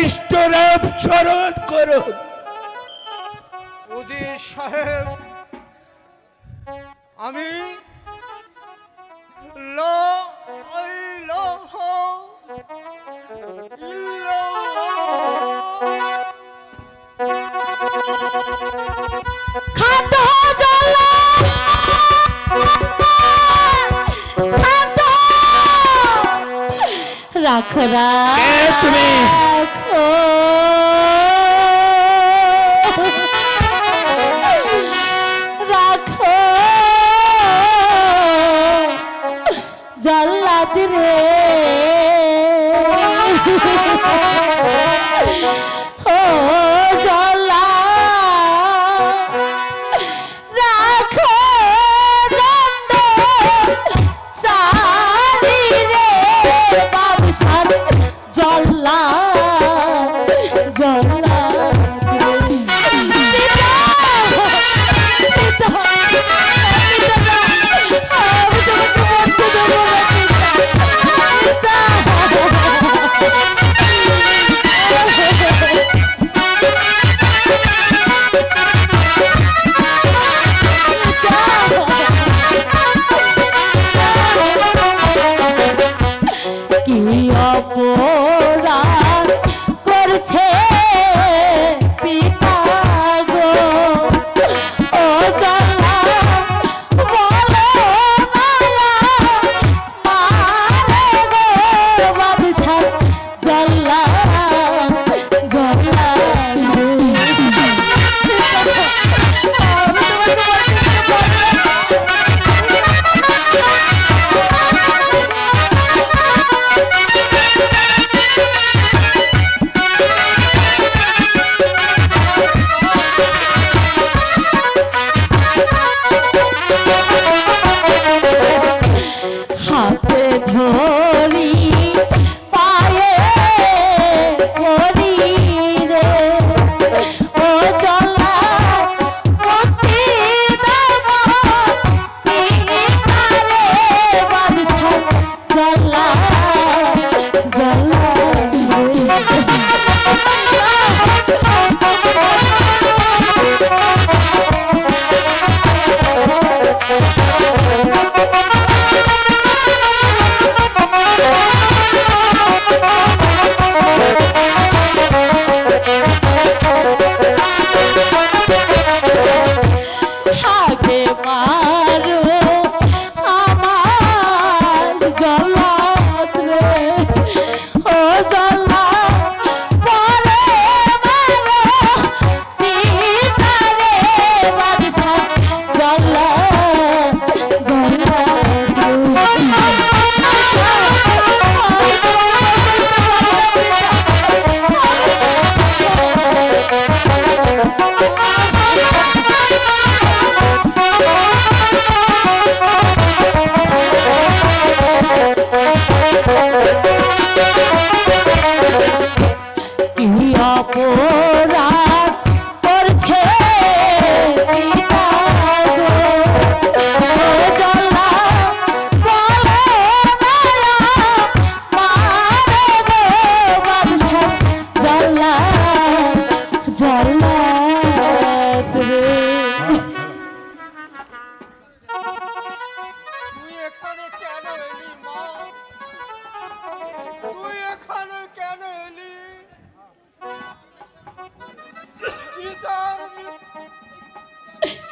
ইষ্টরাম স্মরণ করুন। সাহেব আমি রাখরা তুমি। Oh.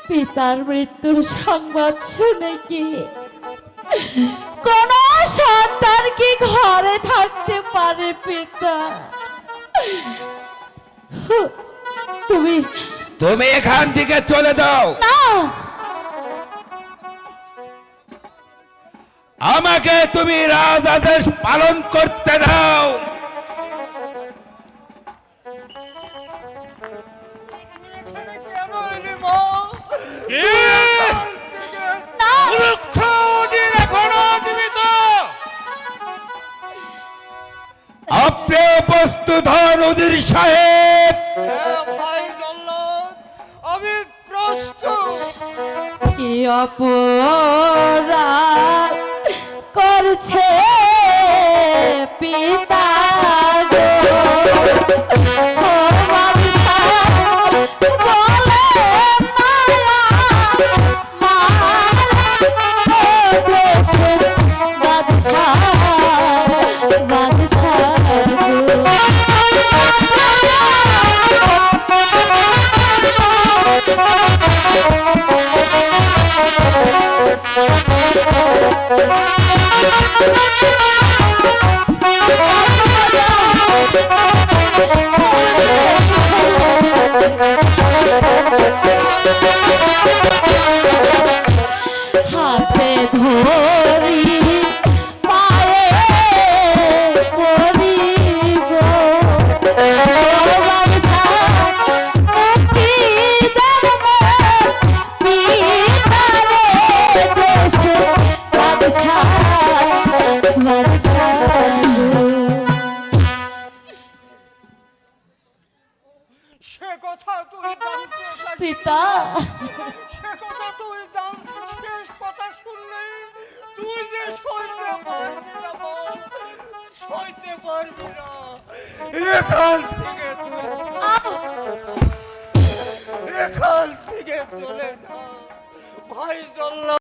পিতার মৃত্যুর সংবাদ শুনে কি? কোন সন্তান কি ঘরে থাকতে পারে পিতা? তুমি তুমি এখান থেকে চলে দাও আমাকে তুমি রাজ আদেশ পালন করতে দাও। চৌধুরী সাহেব। আমি প্রশ্ন কি অপরাধ? হাতে পিতা সে কথা তুই জান শেষ কথা শুনলে তুই যে সইতে পারবি না বল। সইতে পারবি না। এখান থেকে এখান থেকে চলে যা। ভাই জল্লা